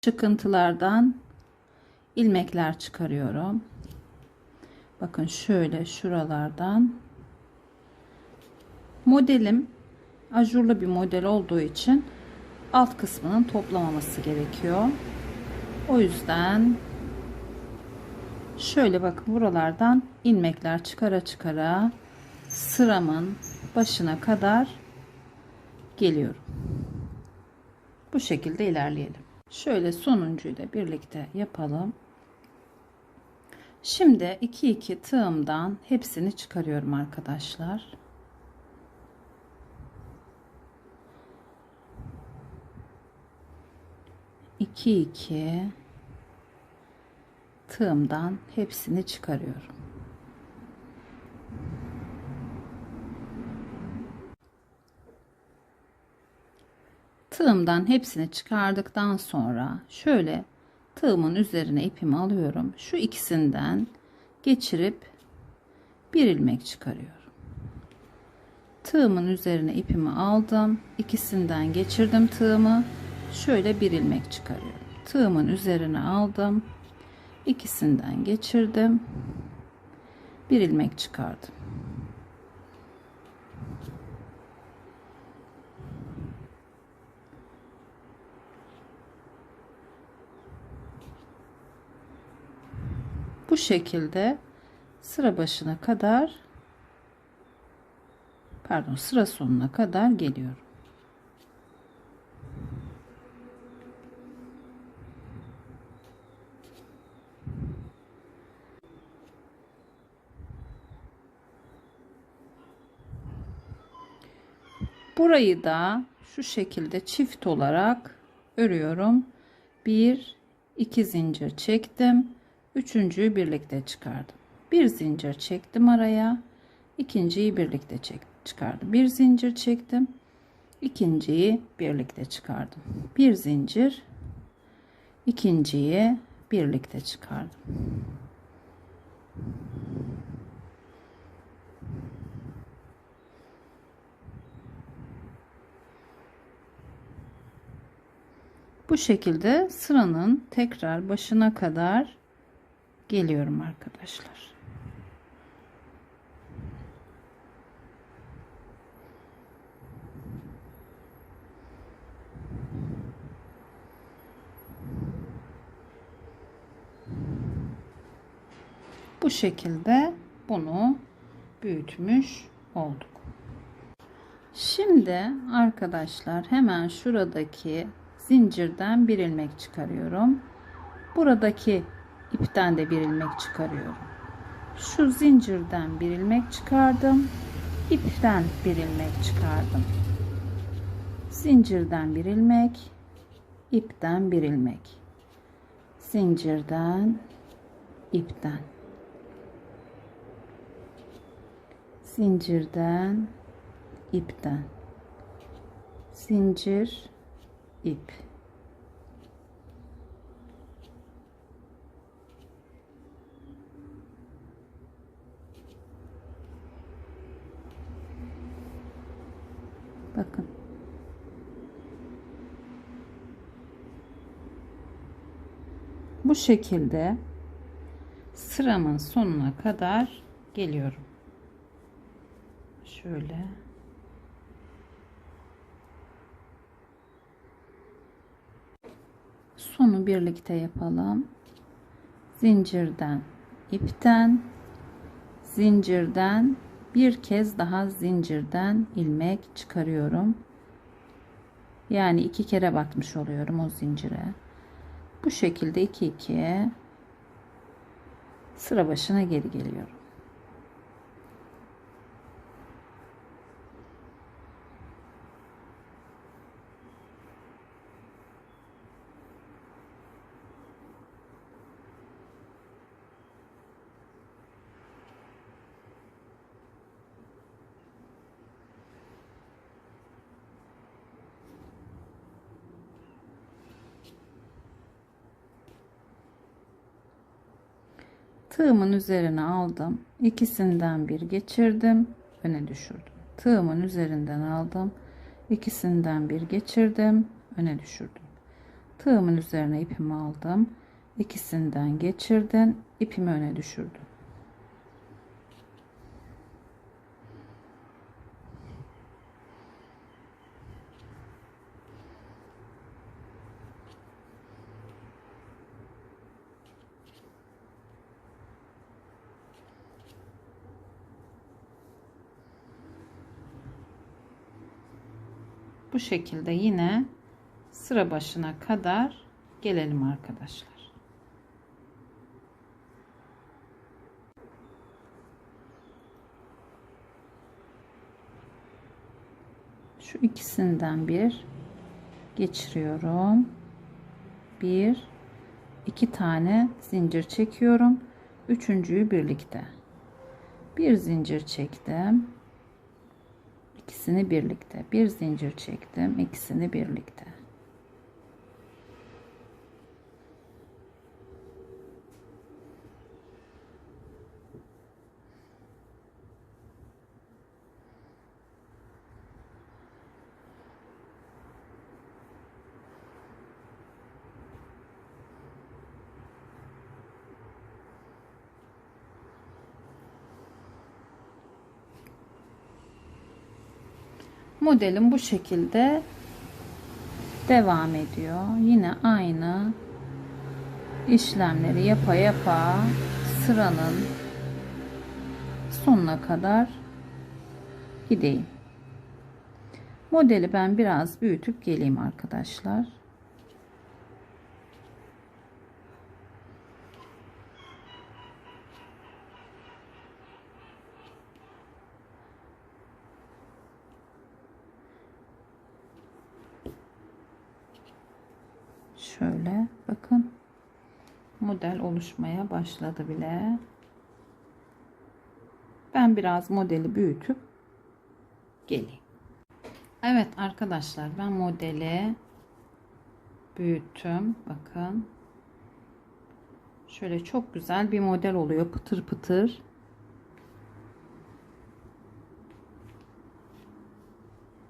çıkıntılardan ilmekler çıkarıyorum. Bakın şöyle şuralardan. Modelim ajurlu bir model olduğu için alt kısmının toplamaması gerekiyor. O yüzden şöyle bakın buralardan ilmekler çıkara çıkara sıramın başına kadar geliyorum. Bu şekilde ilerleyelim. Şöyle sonuncuyu da birlikte yapalım. Şimdi 2 2 tığımdan hepsini çıkarıyorum arkadaşlar. İki iki tığımdan hepsini çıkarıyorum. Tığımdan hepsini çıkardıktan sonra şöyle tığımın üzerine ipimi alıyorum. Şu ikisinden geçirip bir ilmek çıkarıyorum. Tığımın üzerine ipimi aldım. İkisinden geçirdim tığımı. Şöyle bir ilmek çıkarıyorum. Tığımın üzerine aldım. İkisinden geçirdim. Bir ilmek çıkardım. Bu şekilde sıra başına kadar pardon sıra sonuna kadar geliyorum. Burayı da şu şekilde çift olarak örüyorum. Bir, iki zincir çektim. Üçüncüyü birlikte çıkardım. Bir zincir çektim araya. ikinciyi birlikte çek çıkardım. Bir zincir çektim. ikinciyi birlikte çıkardım. Bir zincir. ikinciyi birlikte çıkardım. Bu şekilde sıranın tekrar başına kadar geliyorum arkadaşlar. Bu şekilde bunu büyütmüş olduk. Şimdi arkadaşlar hemen şuradaki zincirden bir ilmek çıkarıyorum. Buradaki ipten de bir ilmek çıkarıyorum. Şu zincirden bir ilmek çıkardım. İpten bir ilmek çıkardım. Zincirden bir ilmek, ipten bir ilmek. Zincirden, ipten. Zincirden, ipten. Zincir, ip. Bakın. Bu şekilde sıramın sonuna kadar geliyorum. Şöyle. Sonu birlikte yapalım. Zincirden, ipten, zincirden bir kez daha zincirden ilmek çıkarıyorum. Yani iki kere batmış oluyorum o zincire. Bu şekilde iki ikiye sıra başına geri geliyorum. Tığımın üzerine aldım. İkisinden bir geçirdim. Öne düşürdüm. Tığımın üzerinden aldım. İkisinden bir geçirdim. Öne düşürdüm. Tığımın üzerine ipimi aldım. İkisinden geçirdim. ipimi öne düşürdüm. Bu şekilde yine sıra başına kadar gelelim arkadaşlar. Şu ikisinden bir geçiriyorum. Bir, iki tane zincir çekiyorum. Üçüncüyü birlikte. Bir zincir çektim. İkisini birlikte. Bir zincir çektim. ikisini birlikte. Modelim bu şekilde devam ediyor. Yine aynı işlemleri yapa yapa sıranın sonuna kadar gideyim. Modeli ben biraz büyütüp geleyim arkadaşlar. Şöyle bakın model oluşmaya başladı bile. Ben biraz modeli büyütüp geleyim. Evet arkadaşlar ben modeli büyüttüm. Bakın. Şöyle çok güzel bir model oluyor. Pıtır pıtır.